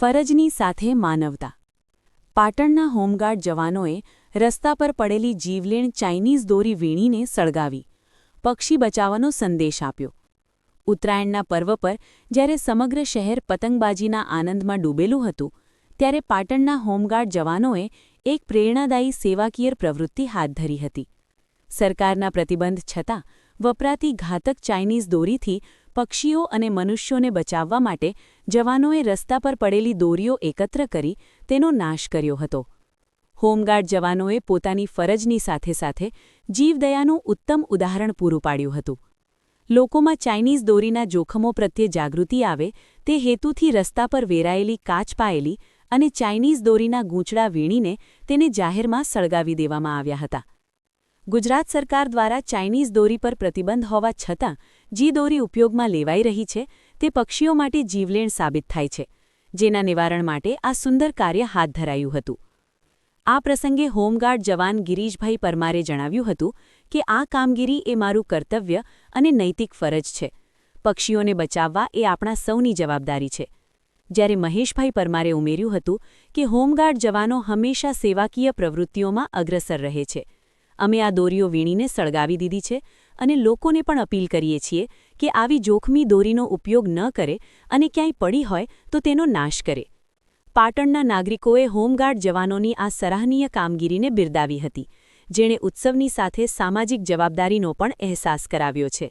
ફરજની સાથે માનવતા. પાટણના હોમગાર્ડ જવાનોએ રસ્તા પર પડેલી જીવલેણ ચાઇનીઝ દોરી વીણીને સળગાવી. પક્ષી બચાવવાનો સંદેશ આપ્યો. ઉત્તરાયણના પર્વ પર જ્યારે સમગ્ર શહેર પતંગબાજીના આનંદમાં ડૂબેલું હતું, ત્યારે પાટણના હોમગાર્ડ જવાનોએ એક પ્રેરણાદાયી સેવાકીય પ્રવૃત્તિ હાથ ધરી હતી. સરકારના પ્રતિબંધ છતાં વપરાતી ઘાતક ચાઇનીઝ દોરીથી પક્ષીઓ અને મનુષ્યોને બચાવવા માટે જવાનોએ રસ્તા પર પડેલી દોરીઓ એકત્ર કરી તેનો નાશ કર્યો હતો. હોમગાર્ડ જવાનોએ પોતાની ફરજની સાથે સાથે જીવદયાનું ઉત્તમ ઉદાહરણ પૂરું પાડ્યું હતું. લોકોમાં ચાઇનીઝ દોરીના જોખમો પ્રત્યે જાગૃતિ આવે તે હેતુથી રસ્તા પર વેરાયેલી કાચ પાયેલી અને ચાઇનીઝ દોરીના ગૂંચડા વીણીને તેને જાહેરમાં સળગાવી દેવામાં આવ્યા હતા. ગુજરાત સરકાર દ્વારા ચાઇનીઝ દોરી પર પ્રતિબંધ હોવા છતાં, જી દોરી ઉપયોગમાં લેવાઈ રહી છે, તે પક્ષીઓ માટે જીવલેણ સાબિત થાય છે, જેના નિવારણ માટે આ સુંદર કાર્ય હાથ ધરાયું હતું. આ પ્રસંગે હોમગાર્ડ જવાન ગિરીશભાઈ પરમારે જણાવ્યું હતું કે, આ કામગીરી એ મારું કર્તવ્ય અને નૈતિક ફરજ છે. પક્ષીઓને બચાવવા એ આપણા સૌની જવાબદારી છે. જ્યારે મહેશભાઈ પરમારે ઉમેર્યું હતું કે, હોમગાર્ડ જવાનો હંમેશા સેવાકીય પ્રવૃત્તિઓમાં અગ્રસર રહે છે અમે આ દોરીઓ વીણીને સળગાવી દીધી છે અને લોકોને પણ અપીલ કરીએ છીએ કે આવી જોખમી દોરીનો ઉપયોગ ન કરે અને ક્યાંય પડી હોય તો તેનો નાશ કરે. પાટણના નાગરિકોએ હોમગાર્ડ જવાનોની આ સરાહનીય કામગીરીને બિરદાવી હતી, જેણે ઉત્સવની સાથે સામાજિક જવાબદારીનો પણ અહેસાસ કરાવ્યો છે.